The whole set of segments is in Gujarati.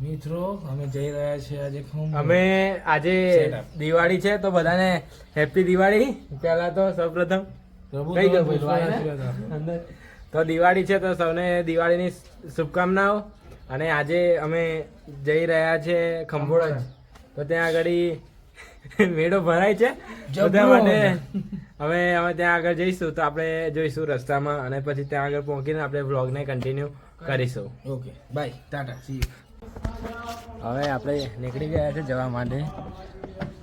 મિત્રો અમે જઈ રહ્યા છીએ આજે ખૂબ અમે આજે દિવાળી છે તો બધાને હેપી દિવાળી. પહેલા તો સૌપ્રથમ. તો દિવાળી છે તો સૌને દિવાળીની શુભકામનાઓ. અને આજે અમે જઈ રહ્યા છે ખંભોળજ તો ત્યાં આગળ મેળો ભરાય છે. બધા માટે હવે અમે ત્યાં આગળ જઈશું તો આપણે જોઈશું રસ્તામાં અને પછી ત્યાં આગળ પહોંચીને આપણે વ્લોગને કન્ટિન્યુ કરીશું. ઓકે બાય ટાટા સી હવે આપણે નીકળી ગયા છે જવા માટે.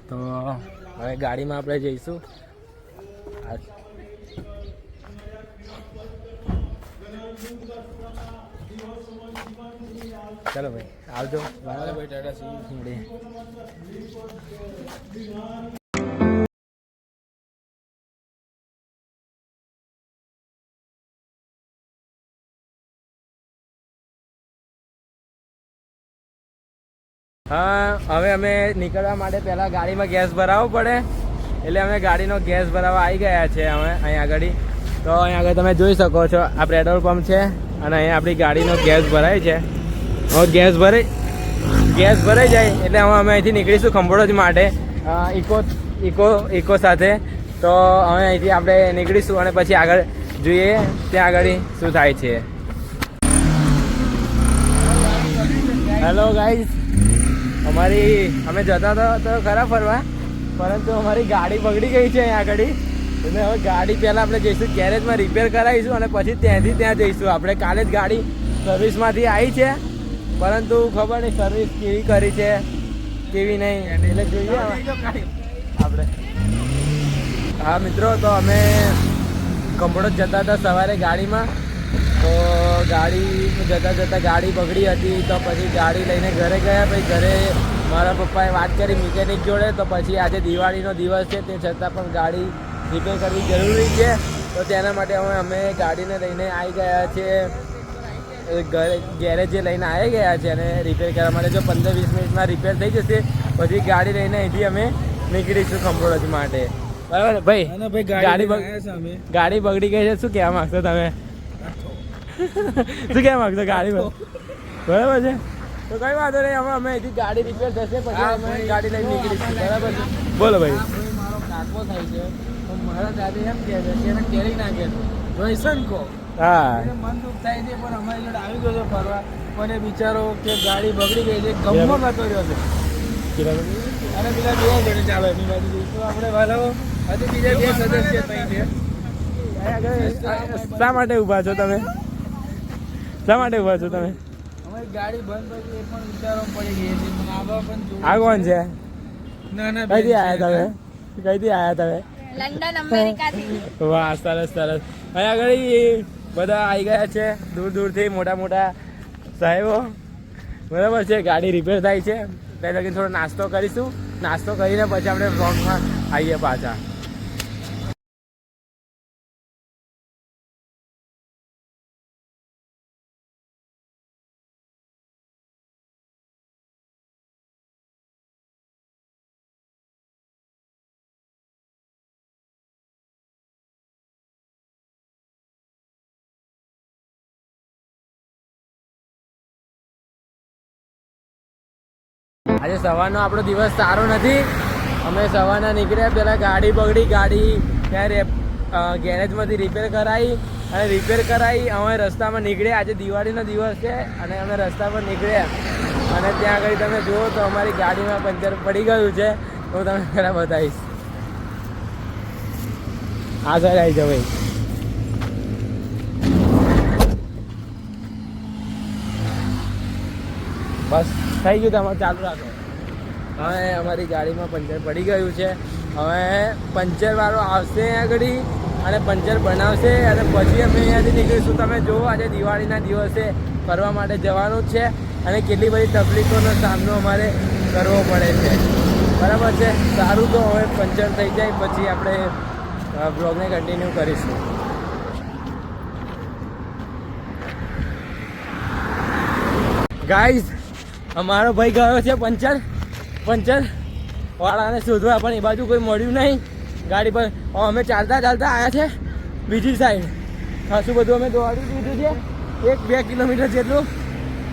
તો હવે ગાડીમાં આપણે જઈશું. ચાલો ભાઈ આવજો. ભાઈ ટાટા હા, હવે અમે નીકળવા માટે પહેલા ગાડીમાં ગેસ ભરાવવો પડે. એટલે અમે ગાડીનો ગેસ ભરાવવા આવી ગયા છે અમે અહીંયા આગળ. તો અહીંયા આગળ તમે જોઈ શકો છો, આ પેટ્રોલ પંપ છે અને અહીંયા આપણી ગાડીનો ગેસ ભરાય છે. હવે ગેસ ભરાઈ ગેસ ભરાઈ જાય એટલે હવે અમે અહીંથી નીકળીશું ખંભોળજ માટે ઇકો ઇકો ઇકો સાથે. તો હવે અહીંથી આપણે નીકળીશું અને પછી આગળ જોઈએ ત્યાં આગળ શું થાય છે. હેલો ગાઈઝ અમારી અમે જતા હતા તો ખરા ફરવા, પરંતુ અમારી ગાડી બગડી ગઈ છે અહીંયા આગળ. એટલે હવે ગાડી પહેલાં આપણે જઈશું, ગેરેજમાં રિપેર કરાવીશું અને પછી ત્યાંથી ત્યાં જઈશું. આપણે કાલે જ ગાડી સર્વિસમાંથી આવી છે, પરંતુ ખબર નહીં સર્વિસ કેવી કરી છે, કેવી નહીં. એટલે જોઈએ આપણે. હા, મિત્રો, તો અમે કંપડો જતા હતા સવારે ગાડીમાં. તો ગાડી જતાં જતાં ગાડી બગડી હતી તો પછી ગાડી લઈને ઘરે ગયા. પછી ઘરે મારા પપ્પાએ વાત કરી મિકેનિક જોડે. તો પછી આજે દિવાળીનો દિવસ છે તે છતાં પણ ગાડી રિપેર કરવી જરૂરી છે. તો તેના માટે અમે અમે ગાડીને લઈને આવી ગયા છીએ. ઘરે ગેરેજે લઈને આવી ગયા છે અને રિપેર કરવા માટે જો પંદર વીસ મિનિટમાં રિપેર થઈ જશે પછી ગાડી લઈને અહીંથી અમે નીકળીશું ખંભોળજ માટે. બરાબર? ભાઈ ગાડી ગાડી બગડી ગઈ છે શું કહેવા માંગશો તમે? શું કેમ માંગતો ગાડી બરાબર છે? તો કઈ વાંધો નહીં હવે અમે અહીંથી ગાડી રિપેર થશે પછી અમે ગાડી લઈને નીકળીશું બરાબર છે? બોલો ભાઈ. મારો કાકો થાય છે તો મારા દાદી એમ કહે છે કે એને કેરી નાખે છે જોઈશન કો. હા. મન દુઃખ થાય છે પણ અમારી જોડે આવી ગયો છે ફરવા પણ એ બિચારો કે ગાડી બગડી ગઈ છે ગમમાં ગતો રહ્યો છે. અને પેલા જોવા જોડે ચાલો એની બાજુ જઈશું. આપણે વાલો હજુ બીજા બે સદસ્ય થઈ છે શા માટે ઊભા છો તમે? શા માટે ઊભા છો તમે? ગાડી બંધ પડી એ પણ વિચારો પડી ગઈ છે પણ આવા પણ આ કોણ છે. ના ના કઈથી આયા તમે? કઈથી આયા તમે? લંડન વાહ સરસ સરસ. અહીંયા આગળ બધા આવી ગયા છે દૂર દૂરથી મોટા મોટા સાહેબો. બરાબર છે ગાડી રિપેર થાય છે. ત્યાં લગી થોડો નાસ્તો કરીશું. નાસ્તો કરીને પછી આપણે બ્લોગમાં આવીએ પાછા. આજે સવારનો આપણો દિવસ સારો નથી. અમે સવારના નીકળ્યા પહેલાં ગાડી બગડી, ગાડી ત્યાં ગેરેજમાંથી રિપેર કરાવી અને રિપેર કરાવી અમે રસ્તામાં નીકળ્યા. આજે દિવાળીનો દિવસ છે અને અમે રસ્તા પર નીકળ્યા. અને ત્યાં આગળ તમે જુઓ તો અમારી ગાડીમાં પંચર પડી ગયું છે. હું તમને પહેલાં બતાવીશ. આ સાઈડ આવી જાવ ભાઈ. બસ. થઈ ગયું તમારે ચાલુ રાખો. હવે અમારી ગાડીમાં પંચર પડી ગયું છે. હવે પંચર વાળો આવશે આગળ અને પંચર બનાવશે અને પછી અમે અહીંયાથી નીકળીશું. તમે જુઓ, આજે દિવાળીના દિવસે ફરવા માટે જવાનું છે અને કેટલી બધી તકલીફોનો સામનો અમારે કરવો પડે છે. બરાબર છે? સારું તો હવે પંચર થઈ જાય, પછી આપણે બ્લોગને કન્ટિન્યુ કરીશું. ગાઈઝ અમારો ભાઈ ગયો છે પંચર. પંચર વાળાને શોધવા, પણ એ બાજુ કોઈ મળ્યું નહીં. ગાડી પર અમે ચાલતા ચાલતા આવ્યા છે બીજી સાઈડ ખાસું બધું અમે દોડી દીધું છે. એક બે કિલોમીટર જેટલું.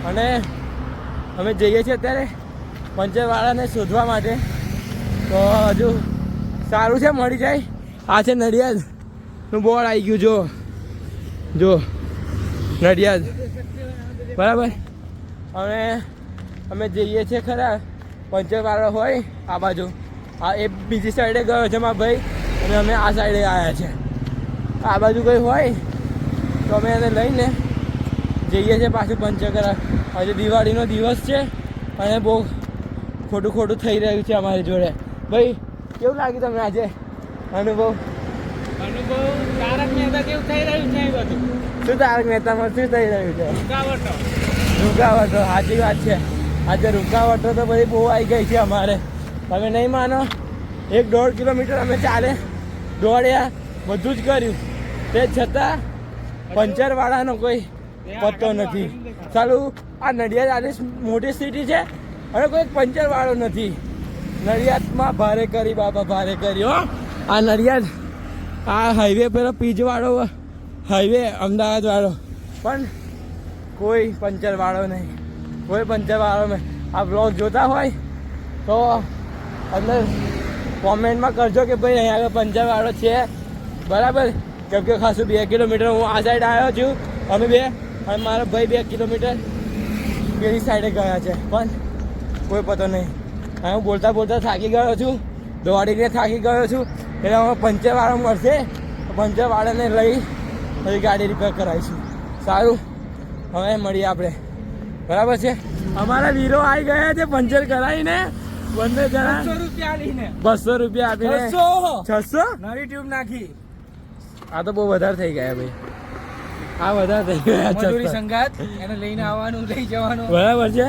અને અમે જઈએ છીએ અત્યારે પંચરવાળાને શોધવા માટે. તો હજુ સારું છે, મળી જાય. આ છે નડિયાદનું બોર્ડ આવી ગયું, જો. જો. નડિયાદ. બરાબર? અને અમે જઈએ છીએ ખરા. પંચરવાળો હોય આ બાજુ. આ એ બીજી સાઈડે ગયો છે મારા ભાઈ. અને અમે આ સાઈડે આવ્યા છે. આ બાજુ કંઈ હોય તો અમે એને લઈને જઈએ છીએ પાછું પંચર કરા આજે દિવાળીનો દિવસ છે અને બહુ ખોટું ખોટું થઈ રહ્યું છે અમારી જોડે. ભાઈ કેવું લાગ્યું તમને આજે? અનુભવ? અનુભવ તારક મહેતા કેવું થઈ રહ્યું છે બધું? શું તારક મહેતામાં શું થઈ રહ્યું છે? રૂકાવટો રૂકાવટો સાચી વાત છે. આજે રૂકાવટો તો બધી બહુ આવી ગઈ છે અમારે. તમે નહીં માનો, એક દોઢ કિલોમીટર અમે ચાલે, દોડ્યા, બધું જ કર્યું. તે છતાં પંચરવાળાનો કોઈ પત્તો નથી. સારું આ નડિયાદ આટલી મોટી સિટી છે, અને કોઈ પંચરવાળો નથી. નડિયાદમાં ભારે કરી બાબા ભારે કરી, હો. આ નડિયાદ, આ હાઈવે પેલો પીજવાળો હાઈવે અમદાવાદવાળો. પણ કોઈ પંચરવાળો નહીં. કોઈ પણ જવા આ બ્લોગ જોતા હોય તો અંદર કોમેન્ટમાં કરજો કે ભાઈ અહીંયા આગળ પંજાબવાળો છે. બરાબર? કેમ કે ખાસું બે કિલોમીટર હું આ સાઈડ આવ્યો છું. અમે બે અને મારો ભાઈ બે કિલોમીટર પેલી સાઈડે ગયા છે. પણ કોઈ પતો નહીં. અને હું બોલતા બોલતા થાકી ગયો છું. દોડીને થાકી ગયો છું. એટલે હવે પંચરવાળો મળશે. પંચરવાળાને લઈ પછી ગાડી રિપેર કરાવીશું. સારું. હવે મળીએ આપણે. બરાબર છે? અમારા વીરો આવી ગયા છે પંચર કરાવીને. બંને જણા બસો રૂપિયા લઈને બસો રૂપિયા આપીને. છસો? નવી ટ્યુબ નાખી. આ તો બહુ વધારે થઈ ગયા ભાઈ. આ વધારે થઈ ગયા મજૂરી 600. સંગાત. એને લઈને આવવાનું લઈ જવાનું. બરાબર છે?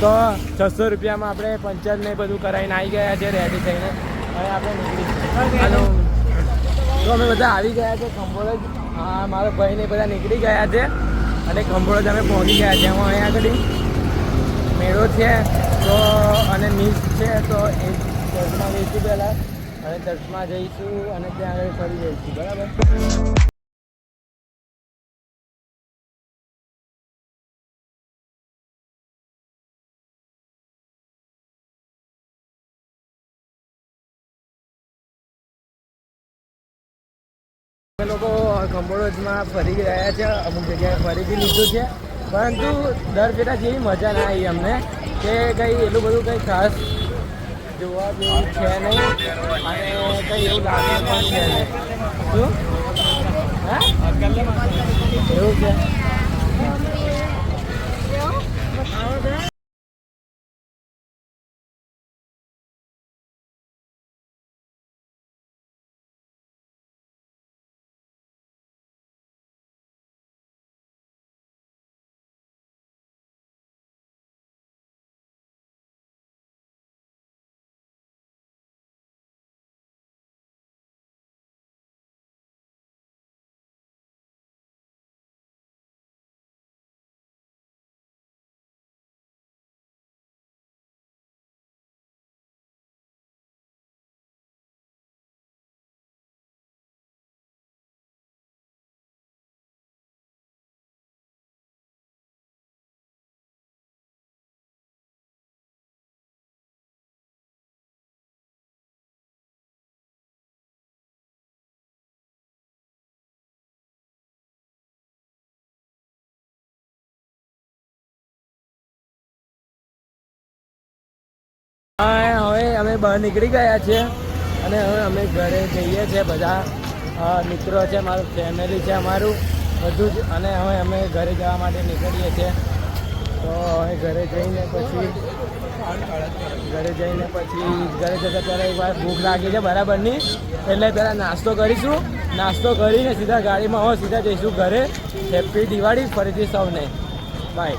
તો છસો રૂપિયામાં આપણે પંચર ને બધું કરાવીને આવી ગયા છે રેડી થઈને. હવે આપણે નીકળી. તો અમે બધા આવી ગયા છે ખંભોળજ હા મારા ભાઈ ને બધા નીકળી ગયા છે. અને ખંભોળજ અમે પહોંચી ગયા. છે હું અહીંયા આગળ મેળો છે, તો અને મિસ છે, તો એ ચર્ચમાં જઈશું પહેલાં અને ચર્ચમાં જઈશું અને ત્યાં આગળ ફરી જઈશું. બરાબર? અમે લોકો કંબોળજમાં ફરી રહ્યા છે, અમુક જગ્યાએ ફરી બી લીધું છે. પરંતુ દર પેટા જેવી મજા ના આવી અમને કે કંઈ એટલું બધું કંઈ ખાસ જોવા જેવું છે નહીં. અને કંઈ એવું લાગે પણ છે નહીં. શું? હા? એવું છે. નીકળી ગયા છીએ અને હવે અમે ઘરે જઈએ છીએ બધા મિત્રો છે, મારું ફેમિલી છે અમારું, બધું જ. અને હવે અમે ઘરે જવા માટે નીકળીએ છીએ. તો હવે ઘરે જઈને પછી, ઘરે જઈને પછી ઘરે જતાં ત્યારે એકવાર ભૂખ લાગી છે બરાબરની. એટલે પહેલાં નાસ્તો કરીશું. નાસ્તો કરીને સીધા ગાડીમાં હવે સીધા જઈશું ઘરે. હેપી દિવાળી ફરીથી સૌને. બાય